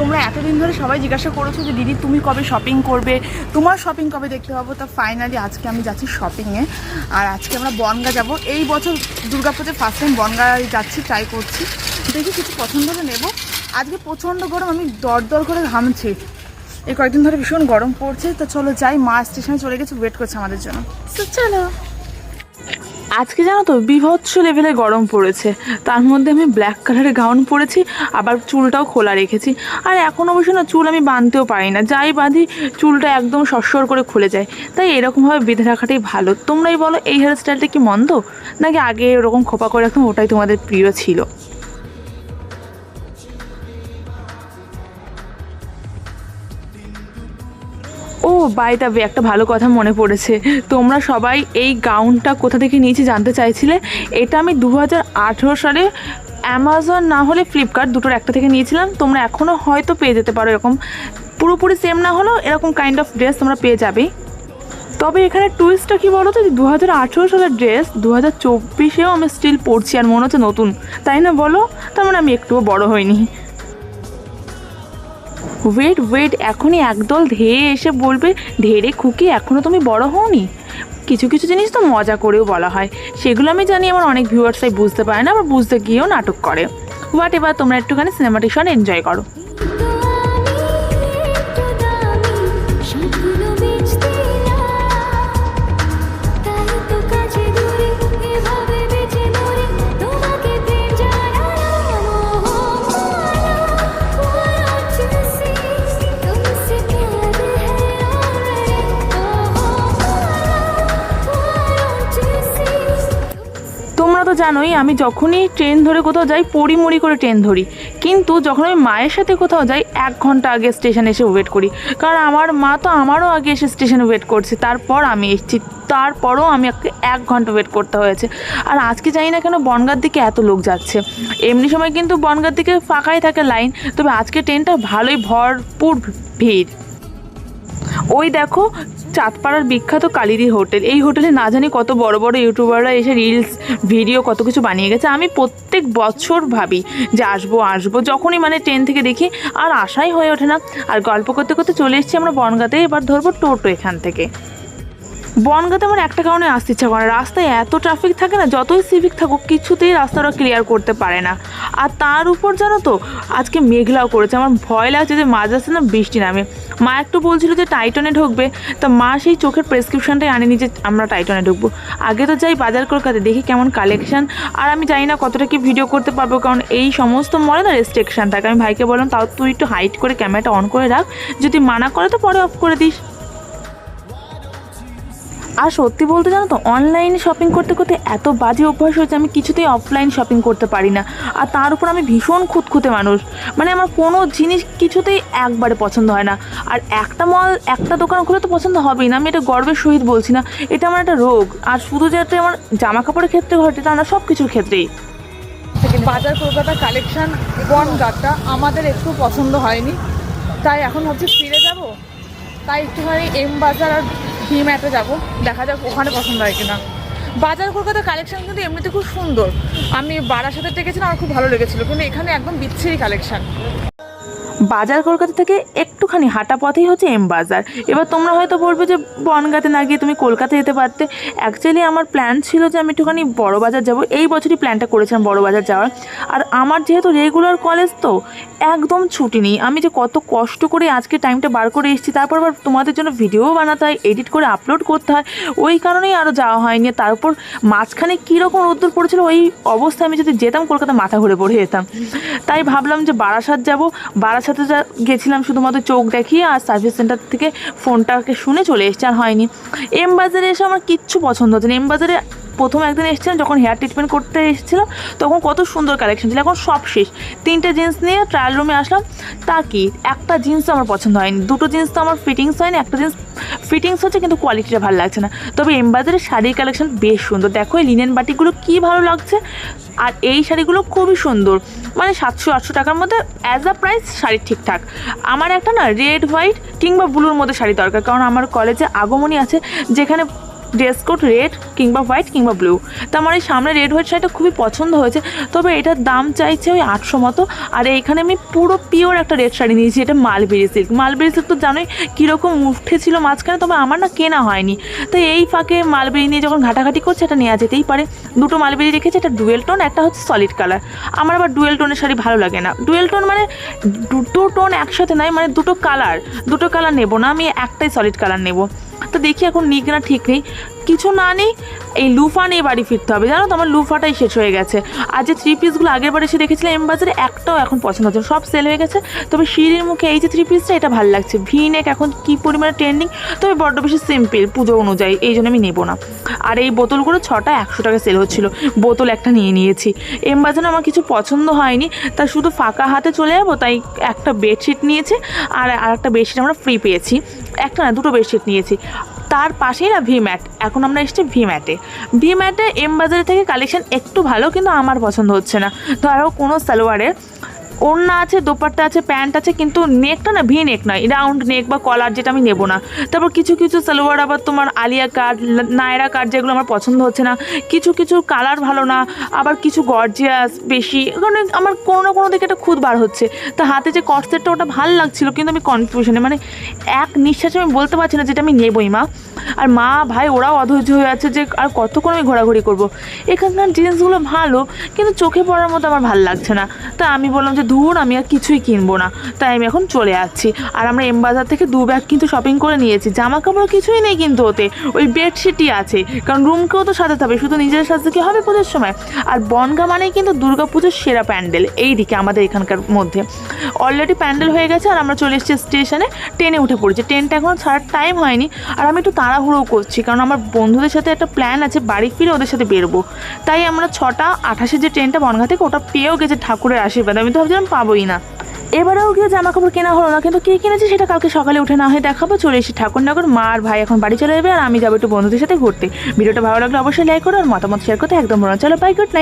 তোমরা এতদিন ধরে সবাই জিজ্ঞাসা করেছ যে, দিদি, তুমি কবে শপিং করবে? তোমার শপিং কবে দেখতে পাবো? তা ফাইনালি আজকে আমি যাচ্ছি শপিংয়ে আর আজকে আমরা বনগা যাব। এই বছর দুর্গাপুজোর ফার্স্ট টাইম বনগা যাচ্ছি ট্রাই করছি। দেখি কিছু পছন্দ হলে নেব। আজকে প্রচণ্ড গরম, আমি দর দর করে ঘামছি। এই কয়েকদিন ধরে ভীষণ গরম পড়ছে। তো চলো যাই, মা স্টেশনে চলে গেছে ওয়েট করছে আমাদের জন্য। চলো। আজকে জানো তো, বিভৎস লেভেলে গরম পড়েছে। তার মধ্যে আমি ব্ল্যাক কালারের গাউন পরেছি, আবার চুলটাও খোলা রেখেছি। আর এখন অবশ্য না, চুল আমি বাঁধতেও পারি না। যাই বাঁধি, চুলটা একদম সরসর করে খুলে যায়। তাই এরকমভাবে বেঁধে রাখাটাই ভালো। তোমরাই বলো, এই হেয়ার স্টাইলটা কি মন্দ? নাকি আগে এরকম খোপা করে রাখতাম, ওটাই তোমাদের প্রিয় ছিল? বাই ওয়ে একটা ভালো কথা মনে পড়েছে। তোমরা সবাই এই গাউনটা কোথা থেকে নিয়েছি জানতে চাইছিলে? এটা আমি দু হাজার আঠেরো সালে অ্যামাজন না হলে ফ্লিপকার্ট দুটোর একটা থেকে নিয়েছিলাম। তোমরা এখনও হয়তো পেয়ে যেতে পারো এরকম। পুরোপুরি সেম না হলেও এরকম কাইন্ড অফ ড্রেস তোমরা পেয়ে যাবেই তবে এখানে টুইস্টটা কি বলো তো যে দু হাজার আঠেরো সালের ড্রেস দু হাজার চব্বিশেও আমি স্টিল পরছি আর মনে হচ্ছে নতুন। তাই না বলো? তার মানে আমি একটুও বড় হইনি। ওয়েট ওয়েট এখনই একদল ধেয়ে এসে বলবে ধেড়ে খুকি এখনও তুমি বড় হওনি? কিছু কিছু জিনিস তো মজা করেও বলা হয়। সেগুলো আমি জানি আমার অনেক ভিউয়ার্সাই বুঝতে পারে না আবার বুঝতে গিয়েও নাটক করে। হোয়াট এবার তোমরা একটুখানি সিনেমাটিশন এনজয় করো। তো জানোই, আমি যখনই ট্রেন ধরে কোথাও যাই পড়িমড়ি করে ট্রেন ধরি। কিন্তু যখন আমি মায়ের সাথে কোথাও যাই, এক ঘণ্টা আগে স্টেশনে এসে ওয়েট করি। কারণ আমার মা তো আমারও আগে এসে স্টেশনে ওয়েট করছে। তারপর আমি এসেছি। তারপরও আমি এক ঘণ্টা ওয়েট করতে হয়েছে। আর আজকে জানি না কেন বনগার দিকে এত লোক যাচ্ছে। এমনি সময় কিন্তু বনগার দিকে ফাঁকাই থাকে লাইন তবে আজকে ট্রেনটা ভালোই ভরপুর ভিড়। ওই দেখো, চাঁদপাড়ার বিখ্যাত কালিরি হোটেল। এই হোটেলে না জানি কত বড় বড় ইউটিউবাররা এসে রিলস, ভিডিও, কত কিছু বানিয়ে গেছে। আমি প্রত্যেক বছর ভাবি যে আসব আসব। যখনই মানে ট্রেন থেকে দেখি, আর আশাই হয়ে ওঠে না। আর গল্প করতে করতে চলে এসেছি আমরা বনগাতে, এবার ধরবো টোটো এখান থেকে। বনগাতে আমার একটা কারণে আসতে ইচ্ছা করে। রাস্তায় এত ট্রাফিক থাকে না, যতই সিভিক থাকুক, কিছুতেই রাস্তাটা ক্লিয়ার করতে পারে না। আর তার উপর জানো তো, আজকে মেঘলাও করেছে। আমার ভয় লাগছে যে মাঝ রাস্তায় না বৃষ্টি নামে। মা একটু বলছিল যে টাইটনে ঢুকবে। তা মা সেই চোখের প্রেসক্রিপশনটাই আনেনি যে আমরা টাইটনে ঢুকবো। আগে তো যাই বাজার কলকাতায়, দেখি কেমন কালেকশন আর আমি জানি না কতটা কি ভিডিও করতে পারব, কারণ এই সমস্ত মলে না রেস্ট্রিকশন থাকে। আমি ভাইকে বললাম, তাও তুই একটু হাইট করে ক্যামেরাটা অন করে রাখ। যদি মানা করে তো পরে অফ করে দিস। আর সত্যি বলতে জানো তো অনলাইনে শপিং করতে করতে এত বাজে অভ্যাস হয়েছে, আমি কিছুতেই অফলাইন শপিং করতে পারি না। আর তার উপর আমি ভীষণ খুঁতখুঁতে মানুষ। মানে আমার কোনো জিনিস কিছুতেই একবারে পছন্দ হয় না। আর একটা মল একটা দোকান খুলে তো পছন্দ হবেই না। আমি এটা গর্বের সহিত বলছি না। এটা আমার একটা রোগ। আর শুধু যাতে আমার জামা কাপড়ের ক্ষেত্রে ঘটে তা না সব কিছুর ক্ষেত্রেই। বাজার কলকাতা কালেকশন বনগাটা আমাদের একটু পছন্দ হয়নি। তাই এখন হচ্ছে ফিরে যাব। তাই একটুখানি এম বাজার আর ভি ম্যাটে যাব। দেখা যাক ওখানে পছন্দ হয় কিনা। বাজার কলকাতার কালেকশন কিন্তু এমনিতে খুব সুন্দর। আমি বারাসাতের দেখেছিলাম আমার খুব ভালো লেগেছিলো। কিন্তু এখানে একদম বিচ্ছিরি কালেকশন বাজার কলকাতা থেকে একটুখানি হাঁটা পথেই হচ্ছে এম বাজার। এবার তোমরা হয়তো বলবে যে, বনগাতে না গিয়ে তুমি কলকাতা যেতে পারতে। অ্যাকচুয়ালি আমার প্ল্যান ছিল যে আমি একটুখানি বড় বাজার যাব। এই বছরই প্ল্যানটা করেছিলাম বড় বাজার যাওয়ার। আর আমার যেহেতু রেগুলার কলেজ তো, একদম ছুটি নেই। আমি যে কত কষ্ট করে আজকে টাইমটা বার করে এসেছি, তারপর আবার তোমাদের জন্য ভিডিও বানাতে হয় এডিট করে আপলোড করতে হয়, ওই কারণেই আরও যাওয়া হয়নি। তারপর মাঝখানে কীরকম রোদ্দুর পড়েছিল, ওই অবস্থায় আমি যদি যেতাম কলকাতা মাথা ঘুরে পড়ে যেতাম। তাই ভাবলাম যে বারাসাত যাব। বারাসাতে যা গেছিলাম শুধুমাত্র চোখ দেখিয়ে আর সার্ভিস সেন্টার থেকে ফোনটাকে শুনে চলে এসছে আর হয়নি। এম বাজারে এসে আমার কিচ্ছু পছন্দ হচ্ছে না। এম বাজারে প্রথম একদিন এসেছিলাম, যখন হেয়ার ট্রিটমেন্ট করতে এসেছিলাম, তখন কত সুন্দর কালেকশন ছিল। এখন সব শেষ। তিনটে জিন্স নিয়ে ট্রায়াল রুমে আসলাম। তা কি? একটা জিন্স আমার পছন্দ হয়নি। দুটো জিন্স তো আমার ফিটিংস হয়নি, একটা জিন্স ফিটিংস হচ্ছে, কিন্তু কোয়ালিটিটা ভালো লাগছে না। তবে এমবাজারের শাড়ির কালেকশন বেশ সুন্দর। দেখো এই লিনেন বাটিগুলো কী ভালো লাগছে। আর এই শাড়িগুলো খুবই সুন্দর। মানে সাতশো, আটশো টাকার মধ্যে অ্যাজ আ প্রাইস শাড়ি ঠিকঠাক। আমার একটা না রেড হোয়াইট কিংবা ব্লুর মধ্যে শাড়ি দরকার। কারণ আমার কলেজে আগমনী আছে, যেখানে ড্রেস কোড রেড কিংবা হোয়াইট কিংবা ব্লু তো আমার এই সামনে রেড হোয়াইট শাড়িটা খুবই পছন্দ হয়েছে। তবে এটার দাম চাইছে ওই আটশো মতো। আর এইখানে আমি পুরো পিওর একটা রেড শাড়ি নিয়েছি, এটা মালবেরি সিল্ক মালবেরি সিল্ক তো জানোই কীরকম উঠেছিল মাঝখানে, তবে আমার না কেনা হয়নি। তো এই ফাঁকে মালবেরি নিয়ে যখন ঘাটাঘাটি করছে, এটা নেওয়া যেতেই পারে। দুটো মালবেরি রেখেছে এটা ডুয়েল টোন একটা হচ্ছে সলিড কালার আমার আবার ডুয়েল টোনের শাড়ি ভালো লাগে না। ডুয়েল টোন মানে দুটো টোন একসাথে নয় মানে দুটো কালার দুটো কালার নেব না, আমি একটাই সলিড কালার নেব। তো দেখি এখন নিক না ঠিক নেই। কিছু না নেই, এই লুফা নিয়ে বাড়ি ফিরতে হবে। জানো তো আমার লুফাটাই শেষ হয়ে গেছে। আর যে থ্রি পিসগুলো আগের বার এসে দেখেছিলাম এম বাজারে একটাও এখন পছন্দ হচ্ছে সব সেল হয়ে গেছে। তবে সিঁড়ির মুখে এই যে থ্রি পিসটা এটা ভালো লাগছে। ভি নেক এখন কী পরিমাণে ট্রেন্ডিং তবে বড্ড বেশি সিম্পল পুজো অনুযায়ী। এই জন্য আমি নেব না। আর এই বোতলগুলো ছটা একশো টাকা সেল হচ্ছিল। বোতল একটা নিয়ে নিয়েছি। এম বাজারে আমার কিছু পছন্দ হয়নি, তা শুধু ফাঁকা হাতে চলে যাব, তাই একটা বেডশিট নিয়েছি আর আর একটা বেডশিট আমরা ফ্রি পেয়েছি। একটা না, দুটো বেডশিট নিয়েছি। তার পাশেই না ভি ম্যাট এখন আমরা এসেছি ভি ম্যাটে ভি ম্যাটে এম বাজারে থেকে কালেকশন একটু ভালো, কিন্তু আমার পছন্দ হচ্ছে না। ধরো কোনো সালোয়ারের ওড়না আছে, দোপাট্টা আছে, প্যান্ট আছে, কিন্তু নেকটা না ভি নেক নয়, রাউন্ড নেক বা কলার যেটা আমি নেব না। তারপর কিছু কিছু সালোয়ার আবার তোমার আলিয়া কাট নায়রা কাট যেগুলো আমার পছন্দ হচ্ছে না। কিছু কিছু কালার ভালো না, আবার কিছু গর্জিয়াস বেশি কারণ আমার কোনো না কোনো দিকে একটা খুদ বার হচ্ছে। তা হাতে যে কস্টেরটা ওটা ভালো লাগছিল, কিন্তু আমি কনফিউশনে মানে এক নিঃশ্বাসে আমি বলতে পারছি না যেটা আমি নেবই মা। আর মা, ভাই, ওরাও অধৈর্য হয়ে আছে যে আর কতক্ষণ আমি ঘোরাঘুরি করব। এখানকার জিনিসগুলো ভালো, কিন্তু চোখে পড়ার মতো আমার ভালো লাগছে না। তা আমি বললাম যে দূর আমি আর কিছুই কিনবো না। তাই আমি এখন চলে যাচ্ছি আর আমরা এম বাজার থেকে দু ব্যাগ কিন্তু শপিং করে নিয়েছি। জামা কাপড় কিছুই নেই কিন্তু ওতে। ওই বেডশিটই আছে। কারণ রুমকেও তো সাজাতে হবে। শুধু নিজের সাজতে কি হবে পুজোর সময়? আর বনগা মানেই কিন্তু দুর্গা পুজোর সেরা প্যান্ডেল। এই দিকে আমাদের এখানকার মধ্যে। অলরেডি প্যান্ডেল হয়ে গেছে আর আমরা চলে এসেছি স্টেশনে। ট্রেনে উঠে পড়েছি। ট্রেনটা এখনও ছাড়ার টাইম হয়নি। আর আমি একটু তাড়াহুড়ো করছি। কারণ আমার বন্ধুদের সাথে একটা প্ল্যান আছে। বাড়ি ফিরে ওদের সাথে বেরবো। তাই আমরা ছটা আঠাশে যে ট্রেনটা বনগা থেকে ওটা পেয়েও গেছে ঠাকুরের আশীর্বাদ। আমি তো ভাবছিলাম পাবোই না। এবারেও গিয়ে জামা কাপড় কেনা হলো না, কিন্তু কে কিনেছে সেটা কালকে সকালে উঠে না হয়ে দেখাবো, চলে এসে ঠাকুরনগর। মা আর ভাই এখন বাড়ি চলে যাবে আর আমি যাব একটু বন্ধুদের সাথে ঘুরতে। ভিডিওটা ভালো লাগলে অবশ্যই লাইক করো আর মতামত শেয়ার করতে একদম মনে চলো বাই গুড নাইট